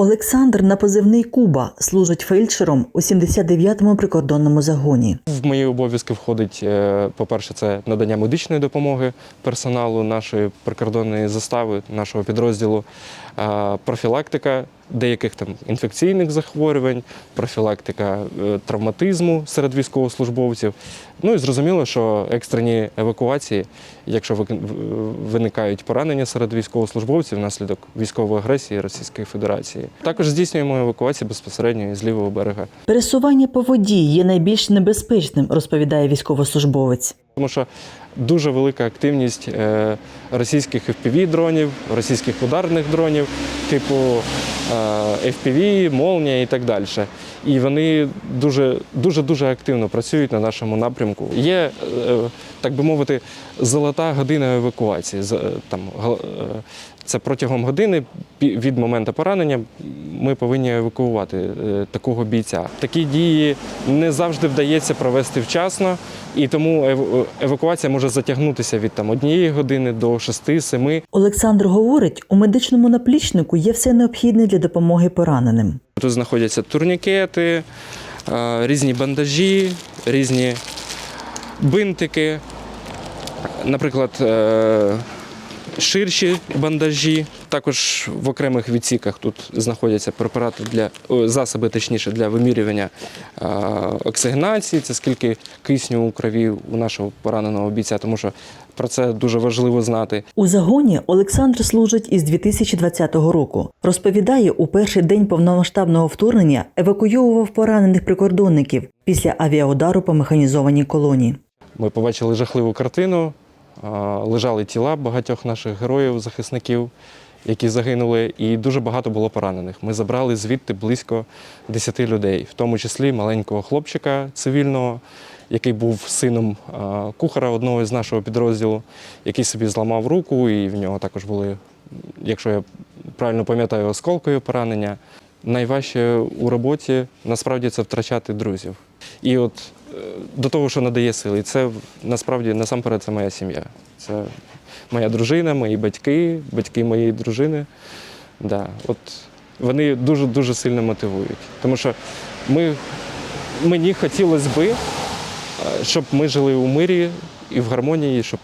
Олександр на позивний Куба служить фельдшером у 79-му прикордонному загоні. В мої обов'язки входить, е, по-перше, це надання медичної допомоги персоналу нашої прикордонної застави, нашого підрозділу, е, профілактика деяких там інфекційних захворювань, профілактика е, травматизму серед військовослужбовців. Ну і зрозуміло, що екстрені евакуації, якщо виникають поранення серед військовослужбовців внаслідок військової агресії Російської Федерації. Також здійснюємо евакуації безпосередньо з лівого берега. Пересування по воді є найбільш небезпечним, розповідає військовослужбовець. Тому що дуже велика активність е, російських FPV-дронів, російських ударних дронів, типу FPV, Молнія і так далі. І вони дуже дуже дуже активно працюють на нашому напрямку. Є, е, так би мовити, золота година евакуації. Е, Там, е, це протягом години від моменту поранення ми повинні евакуювати е, такого бійця. Такі дії не завжди вдається провести вчасно, і тому ев- евакуація може затягнутися від там однієї години до 6-7. Олександр говорить, у медичному наплічнику є все необхідне для допомоги пораненим. Тут знаходяться турнікети, е, різні бандажі, різні бинтики, наприклад, е, ширші бандажі. Також в окремих відсіках тут знаходяться препарати для засоби, точніше, для вимірювання оксигенації, це скільки кисню у крові у нашого пораненого бійця, тому що про це дуже важливо знати. У загоні Олександр служить із 2020 року. Розповідає, у перший день повномасштабного вторгнення евакуйовував поранених прикордонників після авіаудару по механізованій колонії. Ми побачили жахливу картину. Лежали тіла багатьох наших героїв, захисників, які загинули, і дуже багато було поранених. Ми забрали звідти близько 10 людей, в тому числі маленького хлопчика цивільного, який був сином кухара одного з нашого підрозділу, який собі зламав руку, і в нього також були, якщо я правильно пам'ятаю, осколкові поранення. Найважче у роботі насправді це втрачати друзів. І от е, до того, що надає сили, це насправді насамперед це моя сім'я. Це моя дружина, мої батьки, батьки моєї дружини. Да, от вони дуже дуже сильно мотивують. Тому що ми, мені хотілося би, е, щоб ми жили у мирі і в гармонії, щоб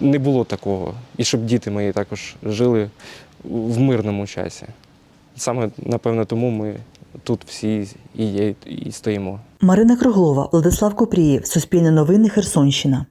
не було такого. І щоб діти мої також жили в мирному часі. Саме, напевно, тому ми тут всі і є, і стоїмо. Марина Круглова, Владислав Купрієв, Суспільне новини, Херсонщина.